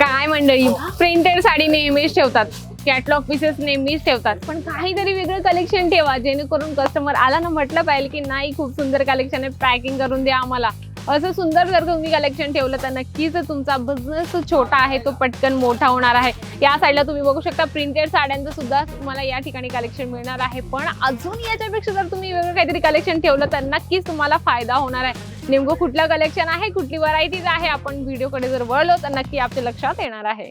काय मंडळी प्रिंटेड साडी नेहमीच ठेवतात. कॅटलॉग पीसेस नेहमीच ठेवतात. पण काहीतरी वेगळं कलेक्शन ठेवा जेणेकरून कस्टमर आला ना म्हटलं पाहिजे की नाही खूप सुंदर कलेक्शन आहे पॅकिंग करून द्या आम्हाला. असं सुंदर जर तुम्ही कलेक्शन ठेवलं तर नक्कीच तुमचा बिझनेस छोटा आहे तो पटकन मोठा होणार आहे. या साईडला तुम्ही बघू शकता प्रिंटेड साड्यांचं सुद्धा तुम्हाला या ठिकाणी कलेक्शन मिळणार आहे. पण अजून याच्यापेक्षा जर तुम्ही वेगळं काहीतरी कलेक्शन ठेवलं तर नक्कीच तुम्हाला फायदा होणार आहे. नेमकं कुठलं कलेक्शन आहे कुठली व्हरायटीज आहे आपण व्हिडिओकडे जर वळलो तर नक्की आपल्या लक्षात येणार आहे.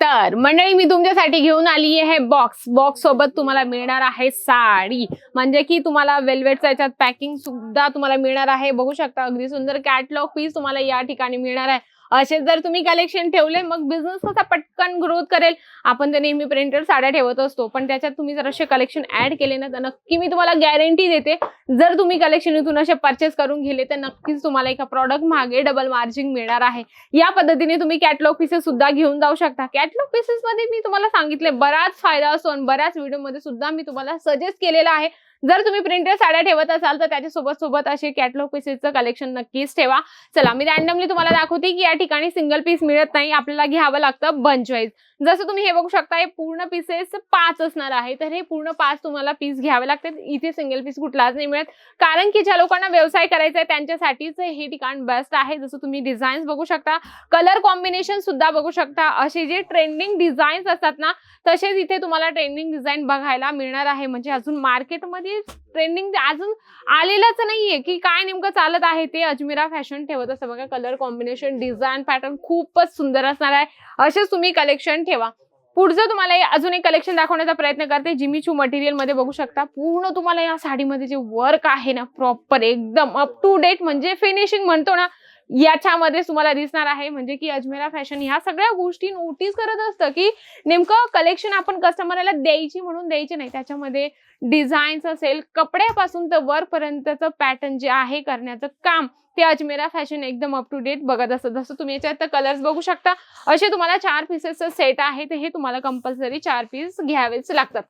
तर मंडळी मी तुमच्यासाठी घेऊन आली आहे बॉक्स बॉक्स सोबत तुम्हाला मिळणार आहे साडी. म्हणजे की तुम्हाला वेलवेटचा याच्यात पॅकिंग सुद्धा तुम्हाला मिळणार आहे. बघू शकता अगदी सुंदर कॅटलॉग पीस तुम्हाला या ठिकाणी मिळणार आहे. असे जर तुम्ही कलेक्शन ठेवले मग बिझनेस कसा पटकन ग्रोथ करेल? आपण तर नेहमी प्रिंटेड साड्या ठेवत असतो पण त्याच्यात तुम्ही जर असे कलेक्शन ऍड केले ना तर नक्की मी तुम्हाला गॅरंटी देते जर तुम्ही कलेक्शन इथून असे परचेस करून गेले तर नक्कीच तुम्हाला एका प्रॉडक्ट मागे डबल मार्जिन मिळणार आहे. या पद्धतीने तुम्ही कॅटलॉग पीसेस सुद्धा घेऊन जाऊ शकता. कॅटलॉग पीसेस मध्ये मी तुम्हाला सांगितले बराच फायदा असतो आणि बऱ्याच व्हिडिओमध्ये सुद्धा मी तुम्हाला सजेस्ट केलेला आहे. जर तुम्ही प्रिंटेड साड्या ठेवत असाल तर त्याच्यासोबत सोबत सोबत असे कॅटलॉग पीसेसचं कलेक्शन नक्कीच ठेवा. चला मी रॅन्डमली तुम्हाला दाखवते की या ठिकाणी सिंगल पीस मिळत नाही आपल्याला घ्यावं लागतं बंच वाईज जसं तुम्ही हे बघू शकता हे पूर्ण पीसेस पाच असणार आहे. तर हे पूर्ण पाच तुम्हाला पीस घ्यावे लागतात. इथे सिंगल पीस कुठलाच नाही मिळत. कारण की ज्या लोकांना व्यवसाय करायचा आहे त्यांच्यासाठीच हे ठिकाण बेस्ट आहे. जसं तुम्ही डिझाईन्स बघू शकता कलर कॉम्बिनेशन सुद्धा बघू शकता. असे जे ट्रेंडिंग डिझाईन्स असतात ना तसेच इथे तुम्हाला ट्रेंडिंग डिझाईन बघायला मिळणार आहे. म्हणजे अजून मार्केटमध्ये म्हणजे ट्रेंडिंग अजून आलेलंच नाहीये की काय नेमकं चालत आहे ते. अजमेरा फॅशन ठेवत असतं बघा कलर कॉम्बिनेशन डिझाईन पॅटर्न खूपच सुंदर असणार आहे. असेच तुम्ही कलेक्शन ठेवा. पुढचं तुम्हाला अजून एक कलेक्शन दाखवण्याचा प्रयत्न करते जिमीचू मटेरियलमध्ये बघू शकता. पूर्ण तुम्हाला या साडीमध्ये जे वर्क आहे ना प्रॉपर एकदम अप टू डेट म्हणजे फिनिशिंग म्हणतो ना याच्यामध्ये तुम्हाला दिसणार आहे. म्हणजे की अजमेरा फॅशन ह्या सगळ्या गोष्टी नोटीस करत असतं की नेमकं कलेक्शन आपण कस्टमरला द्यायची म्हणून द्यायची नाही. त्याच्यामध्ये डिझाईन्स असेल कपड्यापासून तर वरपर्यंतचं पॅटर्न जे आहे करण्याचं काम ते अजमेरा फॅशन एकदम अप टू डेट बघत असतं. जसं तुम्ही याच्यात कलर्स बघू शकता. असे तुम्हाला चार पीसेसचं सेट आहे तर हे तुम्हाला कंपल्सरी चार पीस घ्यावेच लागतात.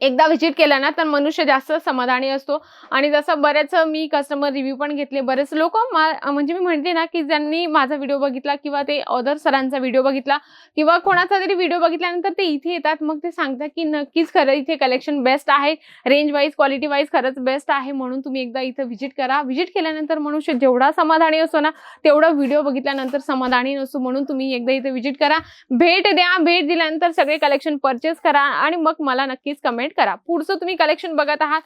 एकदा व्हिजिट केलं ना तर मनुष्य जास्त समाधानी असतो. आणि जसं बरेच मी कस्टमर रिव्ह्यू पण घेतले. बरेच लोक म्हणजे मी म्हणते ना की ज्यांनी माझा व्हिडिओ बघितला किंवा ते अदर सरांचा व्हिडिओ बघितला किंवा कोणाचा तरी व्हिडिओ बघितल्यानंतर ते इथे येतात मग ते सांगतात की नक्कीच खरं इथे कलेक्शन बेस्ट आहे. रेंज वाईज क्वालिटी वाईज खरंच बेस्ट आहे. म्हणून तुम्ही एकदा इथं व्हिजिट करा. व्हिजिट केल्यानंतर मनुष्य जेवढा समाधानी असतो ना तेवढा व्हिडिओ बघितल्यानंतर समाधानी नसतो. म्हणून तुम्ही एकदा इथे व्हिजिट करा. भेट द्या. भेट दिल्यानंतर सगळे कलेक्शन परचेस करा. आणि मग मला नक्कीच कमेंट करा. पुढचं तुम्ही कलेक्शन बघत आहात.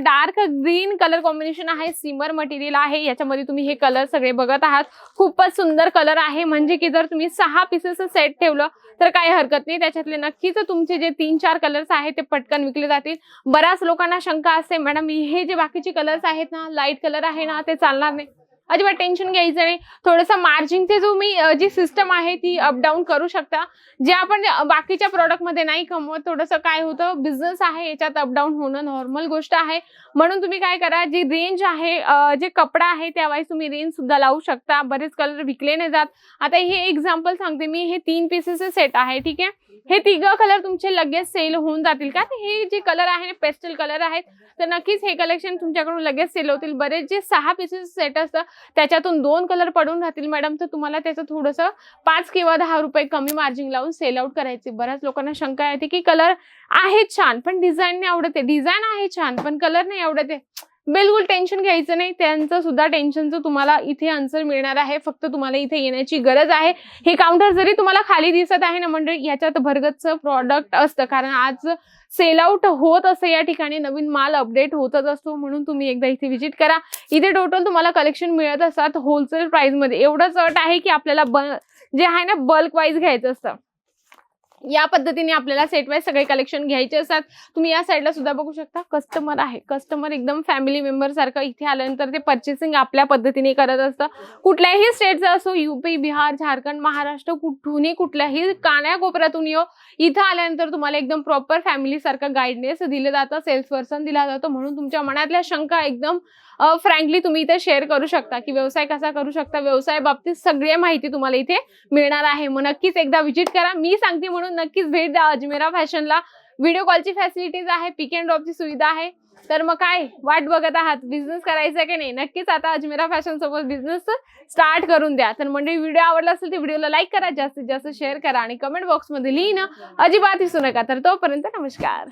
डार्क ग्रीन कलर कॉम्बिनेशन आहे सिमर मटेरियल आहे याच्यामध्ये तुम्ही हे कलर सगळे बघत आहात. खूपच सुंदर कलर आहे म्हणजे की जर तुम्ही सहा पीसेस सेट ठेवलं तर काही हरकत नाही. त्याच्यातले नक्कीच तुमचे जे तीन चार कलर्स आहेत ते पटकन विकले जातील. बऱ्याच लोकांना शंका असते मॅडम हे जे बाकीचे कलर्स आहेत ना लाइट कलर आहे ना ते चालणार नाही. अजिबात टेन्शन घ्यायचं नाही. थोडंसं मार्जिनचे जो मी जी सिस्टम आहे ती अपडाऊन करू शकता. जे आपण बाकीच्या प्रॉडक्टमध्ये नाही कमवत थोडंसं काय होतं बिझनेस आहे याच्यात अपडाऊन होणं नॉर्मल गोष्ट आहे. म्हणून तुम्ही काय करा जी रेंज आहे जे कपडा आहे त्यावेळेस तुम्ही रेंज सुद्धा लावू शकता. बरेच कलर विकले नाही जात. आता हे एक्झाम्पल सांगते मी. हे तीन पीसेसचे सेट आहे ठीक आहे? हे तिघं कलर तुमचे लगेच सेल होऊन जातील. का हे जे कलर आहे पेस्टल कलर आहेत तर नक्कीच हे कलेक्शन तुमच्याकडून लगेच सेल होतील. बरेच जे सहा पीसेस सेट असतं त्याच्यातून दोन कलर पडून राहतील मॅडम तर तुम्हाला त्याचं थोडंसं पाच किंवा दहा रुपये कमी मार्जिन लावून सेल आउट करायचे. बऱ्याच लोकांना शंका येते की कलर आहे छान पण डिझाईन नाही आवडत डिझाईन आहे छान पण कलर नाही आवडत बिलकुल टेन्शन घ्यायचं नाही. त्यांचं सुद्धा टेन्शनचं तुम्हाला इथे आन्सर मिळणार आहे. फक्त तुम्हाला इथे येण्याची गरज आहे. हे काउंटर जरी तुम्हाला खाली दिसत आहे ना म्हणजे याच्यात भरगतचं प्रॉडक्ट असतं. कारण आज सेल आउट होत असं या ठिकाणी नवीन माल अपडेट होतच असतो. म्हणून तुम्ही एकदा इथे व्हिजिट करा. इथे टोटल तुम्हाला कलेक्शन मिळत असतात होलसेल प्राईजमध्ये एवढंच अट आहे की आपल्याला ब जे आहे ना बल्क वाईज घ्यायचं असतं. या पद्धतीने आपल्याला सेट वाईज सगळे कलेक्शन घ्यायचे असतात. तुम्ही या साईडला सुद्धा बघू शकता. कस्टमर आहे. कस्टमर एकदम फॅमिली मेंबर सारखं इथे आल्यानंतर ते पर्चेसिंग आपल्या पद्धतीने करत असतं. कुठल्याही स्टेटचा असो युपी बिहार झारखंड महाराष्ट्र कुठूनही कुठल्याही कानाकोपऱ्यातून येऊ इथं आल्यानंतर तुम्हाला एकदम प्रॉपर फॅमिली सारखं गाईडनेस दिलं जातं सेल्स पर्सन दिला जातो. म्हणून तुमच्या मनातल्या शंका एकदम फ्रँकली तुम्ही इथे शेअर करू शकता की व्यवसाय कसा करू शकता. व्यवसाय बाबतीत सगळी माहिती तुम्हाला इथे मिळणार आहे. मग नक्कीच एकदा व्हिजिट करा. मी सांगते म्हणून नक्कीच भेट द्या. अजमेरा फॅशनला. व्हिडिओ कॉलची फॅसिलिटीज आहे पिक अँड ड्रॉपची सुविधा आहे. तर मग काय वाट बघत आहात. बिझनेस करायचा की नाही? नक्कीच आता अजमेरा फॅशन सोबत बिझनेस स्टार्ट करून द्या. तर म्हणजे व्हिडिओ आवडला असेल तर व्हिडिओला लाईक करा जास्तीत जास्त शेअर करा आणि कमेंट बॉक्समध्ये लिहिणं अजिबात विसरू नका. तर तोपर्यंत नमस्कार.